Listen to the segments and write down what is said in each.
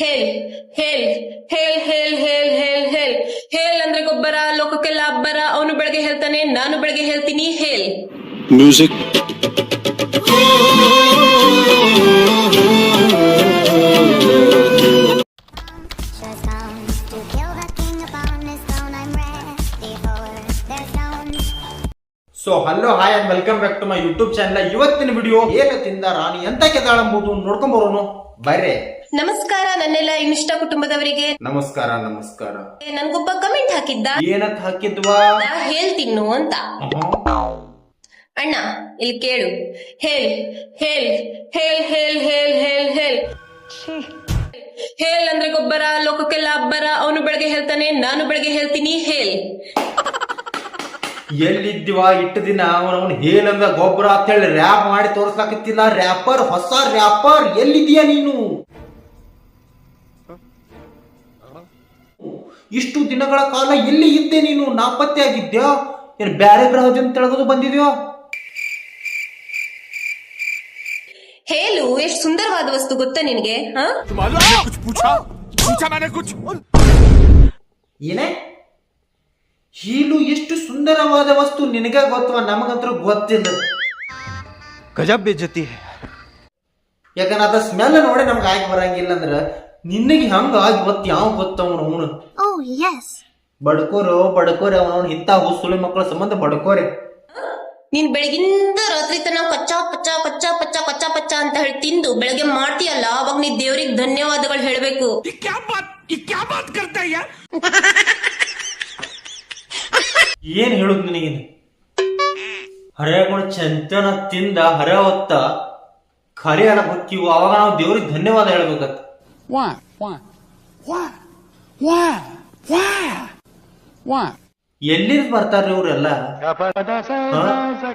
ಹೇಲ್ ಹೇಲ್ ಹೇಲ್ ಹೇಲ್ ಹೇಲ್ ಹೇಲ್ ಹೇಲ್ ಹೇಲ್ ಅಂದ್ರೆ ಗೊಬ್ಬರ ಲೋಕಕ್ಕೆಲ್ಲ ಅಬ್ಬರ ಅವನು ಬೆಳಗ್ಗೆ ಹೇಳ್ತಾನೆ ನಾನು ಬೆಳಗ್ಗೆ ಹೇಳ್ತೀನಿ ಹೇಲ್ music. So hello hi and welcome back to my YouTube channel ಇವತ್ತಿನ ವಿಡಿಯೋ ಏನ ತಿಂದ ರಾಣಿ ಎಂತ ಕೆದಾಳಂಬುದು ನೋಡ್ಕೊಂಡ್ ಬರೋನು. ಬರ್ರೆ. ನಮಸ್ಕಾರ ನನ್ನೆಲ್ಲ ಇನ್ಸ್ಟಾ ಕುಟುಂಬದವರಿಗೆ. ನಮಸ್ಕಾರ ನಮಸ್ಕಾರ. ನನ್ಗೊಬ್ಬ ಕಮೆಂಟ್ ಹಾಕಿದ್ದ? ಏನತ್ ಹಾಕಿದ್ವಾ? ನಾ ಹೇಳ್ ತಿನ್ನು ಅಂತ ಅಣ್ಣ ಇಲ್ಲಿ ಕೇಳು. ಹೇಳ್ ಹೇಳ್ ಹೇಳ್ ಹೇಳ್ ಹೇಳ್ ಹೇಳ್ ಹೇಳ್. ಹೇಲ್ ಅಂದ್ರೆ ಗೊಬ್ಬರ ಲೋಕಕ್ಕೆಲ್ಲ ಅಬ್ಬರ ಅವನು ಬೆಳಗ್ಗೆ ಹೇಳ್ತಾನೆ ನಾನು ಬೆಳಗ್ಗೆ ಹೇಳ್ತೀನಿ ಹೇಲ್ ಎಲ್ಲಿದ್ದಿವಾ ಇಟ್ಟು ದಿನ ಅವನವನು ಹೇಳಂದ ಗೊಬ್ಬರ ಅಂತ ಹೇಳಿ ರ್ಯಾಪ್ ಮಾಡಿ ತೋರ್ಸಾಕಿತ್ತಿಲ್ಲ ರ್ಯಾಪರ್ ಹೊಸ ರ್ಯಾಪರ್ ಎಲ್ಲಿದ್ಯಾ ನೀನು? ಇಷ್ಟು ದಿನಗಳ ಕಾಲ ಎಲ್ಲಿ ಇದ್ದೆ ನೀನು? ನಾಪತ್ತೆಯಾಗಿದ್ಯೋ? ಏನು ಬ್ಯಾರೆ ಗ್ರಹದಿಂದ ತೆಳಗೋದು ಬಂದಿದ್ಯೋ? ಹೇಳು ಎಷ್ಟು ಸುಂದರವಾದ ವಸ್ತು ಗೊತ್ತಾ ನಿನಗೆ ಏನೇ? ಹೀಲು ಎಷ್ಟು ಸುಂದರವಾದ ವಸ್ತು ನಿನಗೆ ಗೊತ್ತವ? ನಮಗಂತೂ ಗೊತ್ತಿಲ್ಲ. ಗಜಬ್ ಜೊತಿ ಯಾಕಂದ್ರೆ ಅದ ಸ್ಮೆಲ್ ನೋಡೇ ನಮ್ಗೆ ಆಯ್ಕೆ ಬರಂಗಿಲ್ಲ ಅಂದ್ರೆ ನಿನಗೆ ಹಂಗ ಇವತ್ತು ಯಾವ ಗೊತ್ತವನು ಅವನು? ಎಸ್ ಬಡ್ಕೋರು ಬಡ್ಕೋರಿ ಅವನವ್ನ ಇಂಥ ಹುಸುಳಿ ಮಕ್ಕಳ ಸಂಬಂಧ ಬಡ್ಕೋರಿ. ನೀನ್ ಬೆಳಗಿಂದ ರಾತ್ರಿ ತನ ಕಚ್ಚಾ ಪಚ್ಚಾ ಕಚ್ಚಾ ಪಚ್ಚಾ ಪಚ್ಚಾ ಪಚ್ಚಾ ಅಂತ ಹೇಳಿ ತಿಂದು ಬೆಳಗ್ಗೆ ಮಾಡ್ತೀಯಲ್ಲ ಅವಾಗ ನೀ ದೇವ್ರಿಗೆ ಧನ್ಯವಾದಗಳು ಹೇಳ್ಬೇಕು. ಏನ್ ಹೇಳುದ್ ನಿನಗೇನು ಹರೆಯಗಳು ಚಂತನ ತಿಂದ ಹರೆ ಹೊತ್ತ ಖರೆ ಅನ್ನ ಹೊಕ್ಕಿವು ಅವಾಗ ನಾವು ದೇವ್ರಿಗೆ ಧನ್ಯವಾದ ಹೇಳ್ಬೇಕತ್ತ ವಾ ವಾ ವಾ ವಾ Why? Why? ಎಲ್ಲಿದ್ ಬರ್ತಾರ್ರಿ ಇವ್ರೆಲ್ಲ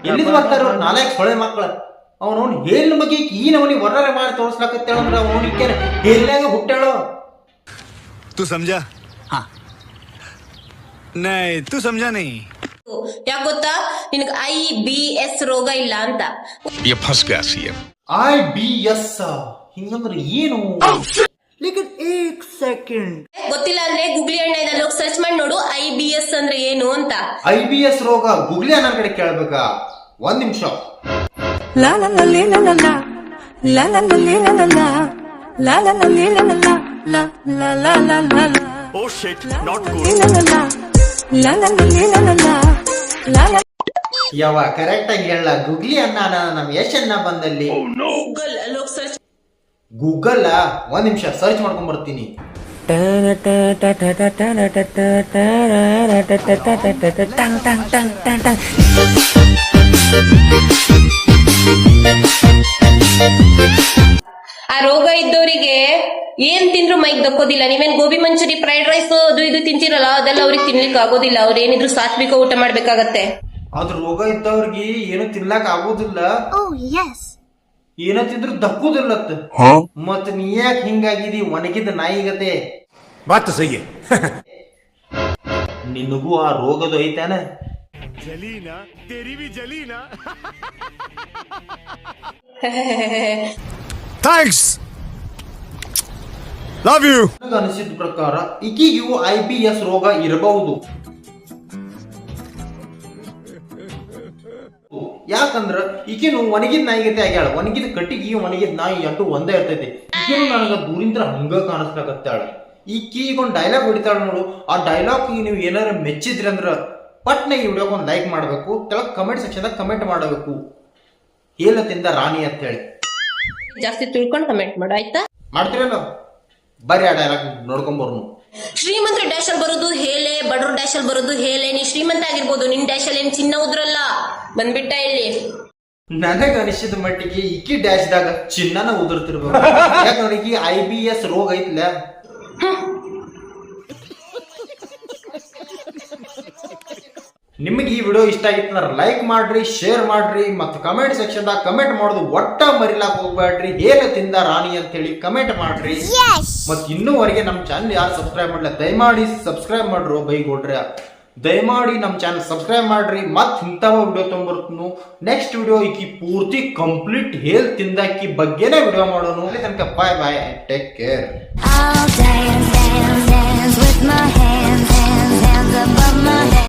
ಎಲ್ಲಿದ್ ಬರ್ತಾರ ಇವ್ರು ನಾಲ್ಕು ಸೊಳೆ ಮಕ್ಳ ಅವನವ್ನು ಹೇಳಿನ ಬಗ್ಗೆ ಈ ನವನಿಗೆ ವರ್ಣನೆ ಮಾಡಿ ತೋರ್ಸ್ಲಾಕತ್ತೇಳ ಅಂದ್ರೆ ಅವನಿಗೆ ಹೇಳಿನಾಗ ಹುಟ್ಟಾಳೋ तू समझा हाँ नहीं तू समझा नहीं ಯಾಕೆ ಗೊತ್ತಾ ನಿನಗ್ ಐ ಬಿ ಎಸ್ ರೋಗ ಇಲ್ಲ ಅಂತ ये फंस गया सीएम ಐ ಬಿ ಎಸ್ ಹಿಂಗಂದ್ರೆ ಏನು ಲೇಕಿನ್ ಏಕ್ ಸೆಕೆಂಡ್ ಗೊತ್ತಿಲ್ಲ ಅಂದ್ರೆ ಗುಗ್ಲಿ ಎಣ್ಣೆನಲ್ಲಿ ಹೋಗಿ ಸರ್ಚ್ ಮಾಡಿ ನೋಡು ಐ ಬಿ ಎಸ್ ಅಂದ್ರೆ ಏನು ಅಂತ ಐ ಬಿ ಎಸ್ ರೋಗ ಗುಗ್ಲಿ ಅನ್ನೋ ಕಡೆ ಕೇಳ್ಬೇಕಾ ಒಂದ್ ನಿಮಿಷ ಯಾವ ಕರೆಕ್ಟ್ ಆಗಿ ಹೇಳ ಗುಗ್ಲಿ ಅನ್ನ ನಮ್ ಎಷ್ಟನ್ನ ಬಂದಲ್ಲಿ ಗೂಗಲ್ ಅಲ್ಲಿ ಸರ್ಚ್ ಗೂಗಲ್ ಒಂದ್ ನಿಮಿಷ ಸರ್ಚ್ ಮಾಡ್ಕೊಂಡ್ ಬರ್ತೀನಿ ಆ ರೋಗ ಇದ್ದವರಿಗೆ ಏನ್ ತಿಂದ್ರು ಮೈಗ್ ದಕ್ಕೋದಿಲ್ಲ. ನೀವೇನ್ ಗೋಬಿ ಮಂಚೂರಿ ಫ್ರೈಡ್ ರೈಸ್ ಅದು ಇದು ತಿಂತಿರಲ್ಲ ಅದೆಲ್ಲ ಅವ್ರಿಗೆ ತಿನ್ಲಿಕ್ಕೆ ಆಗೋದಿಲ್ಲ. ಅವ್ರ ಏನಿದ್ರು ಸಾತ್ವಿಕ ಊಟ ಮಾಡ್ಬೇಕಾಗತ್ತೆ. ಅದ್ರ ರೋಗ ಇದ್ದವ್ರಿಗೆ ಏನು ತಿನ್ಲಾಕ್ ಆಗೋದಿಲ್ಲ. ಓ yes. ಏನ ತಿಂದ್ರು ದಕ್ಕುದಿಲ್ಲತ್ತ ಮತ್ ನೀ ಯಾಕೆ ಹಿಂಗಾಗಿದಿ? ಒಣಗಿದ ನಾಯಿಗತೆ. ಮತ್ತ ಸಹಿ ನಿನಗೂ ಆ ರೋಗದ ಐತಾನ? ಜಲೀನ ತೆರಿವಿ ಜಲೀನ. ಥ್ಯಾಂಕ್ಸ್. Love you. ಅನಿಸಿದ ಪ್ರಕಾರ ಈಗಿಗೂ ಐ ಬಿ ಎಸ್ ರೋಗ ಇರಬಹುದು. ಯಾಕಂದ್ರ ಈಕಿನ ಒಣಗಿದ ನಾಯಿಗತೆ ಆಗ್ಯಾಳ. ಒಣಗಿದ ಕಟ್ಟಿಗೆ ಒಣಗಿದ ನಾಯಿ ಅಂಟು ಒಂದೇ ಇರ್ತೈತಿ. ಈಕಿನ ನನಗ ದೂರಿಂದ್ರ ಹಂಗ ಕಾಣಿಸ್ಲಾಕತ್ತಾಳ ಈಕಿ ಈಗ ಒಂದ್ ಡೈಲಾಗ್ ಹೊಡಿತಾಳ ನೋಡು. ಆ ಡೈಲಾಗ್ ನೀವು ಏನಾರ ಮೆಚ್ಚಿದ್ರಿ ಅಂದ್ರ ಪಟ್ನ ಈ ವಿಡಿಯೋಗೆ ಒಂದು ಲೈಕ್ ಮಾಡಬೇಕು. ಕೆಳಗ್ ಕಮೆಂಟ್ ಸೆಕ್ಷನ್ದಾಗ ಕಮೆಂಟ್ ಮಾಡಬೇಕು. ಹೇಳತ್ತಿಂದ ರಾಣಿ ಅಂತ ಹೇಳಿ. ಜಾಸ್ತಿ ತಿಳ್ಕೊಂಡು ಕಮೆಂಟ್ ಮಾಡು ಆಯ್ತಾ? ಮಾಡ್ತೀರಲ್ಲ ಬರ್ರಿ ಆ ಡೈಲಾಗ್ ನೋಡ್ಕೊಂಬರ್ನು ಶ್ರೀಮಂತರ ಡ್ಯಾಶ್ ಅಲ್ಲಿ ಬರೋದು ಹೇಳೆ ಬಡವ್ರ ಡ್ಯಾಶ್ ಅಲ್ಲಿ ಬರೋದು ಹೇಳೆ ನೀ ಶ್ರೀಮಂತ ಆಗಿರ್ಬೋದು, ನಿನ್ ಡ್ಯಾಶ್ ಅಲ್ಲಿ ಏನ್ ಚಿನ್ನ ಉದ್ರಲ್ಲ? ಬಂದ್ಬಿಟ್ಟ ಇಲ್ಲಿ. ನನಗ ಅನಿಸಿದ ಮಟ್ಟಿಗೆ ಇಕ್ಕಿ ಡ್ಯಾಶ್ದಾಗ ಚಿನ್ನನ ಉದುರ್ತಿರ್ಬೋದು ಐ ಬಿ ಎಸ್ ರೋಗ ಐತ್ಲ? ನಿಮಗೆ ಈ ವಿಡಿಯೋ ಇಷ್ಟ ಆಗಿತ್ತು ಅಂದ್ರೆ ಲೈಕ್ ಮಾಡ್ರಿ ಶೇರ್ ಮಾಡ್ರಿ ಮತ್ತು ಕಮೆಂಟ್ ಸೆಕ್ಷನ್ದಾಗ ಕಮೆಂಟ್ ಮಾಡೋದು ಒಟ್ಟ ಮರಿಲಾಕ್ ಹೋಗ್ಬೇಡ್ರಿ ಹೇಗೆ ತಿಂದ ರಾಣಿ ಅಂತೇಳಿ ಕಮೆಂಟ್ ಮಾಡ್ರಿ. ಮತ್ತು ಇನ್ನೂವರೆಗೆ ನಮ್ಮ ಚಾನಲ್ ಯಾರು ಸಬ್ಸ್ಕ್ರೈಬ್ ಮಾಡಲ್ಲ ದಯಮಾಡಿ ಸಬ್ಸ್ಕ್ರೈಬ್ ಮಾಡ್ರು ಬೈಗೋಡ್ರಿ. ದಯಮಾಡಿ ನಮ್ಮ ಚಾನಲ್ ಸಬ್ಸ್ಕ್ರೈಬ್ ಮಾಡ್ರಿ. ಮತ್ತೆ ಇಂಥವ ವಿಡಿಯೋ ತೊಗೊಂಬರ್ತು ನೆಕ್ಸ್ಟ್ ವಿಡಿಯೋ ಈಕಿ ಪೂರ್ತಿ ಕಂಪ್ಲೀಟ್ ಹೇಲ್ ತಿಂದಾಕಿ ಬಗ್ಗೆನೇ ವಿಡಿಯೋ ಮಾಡೋಣ ಅಲ್ಲಿ ತನಕ ಬಾಯ್ ಬಾಯ್ ಟೇಕ್ ಕೇರ್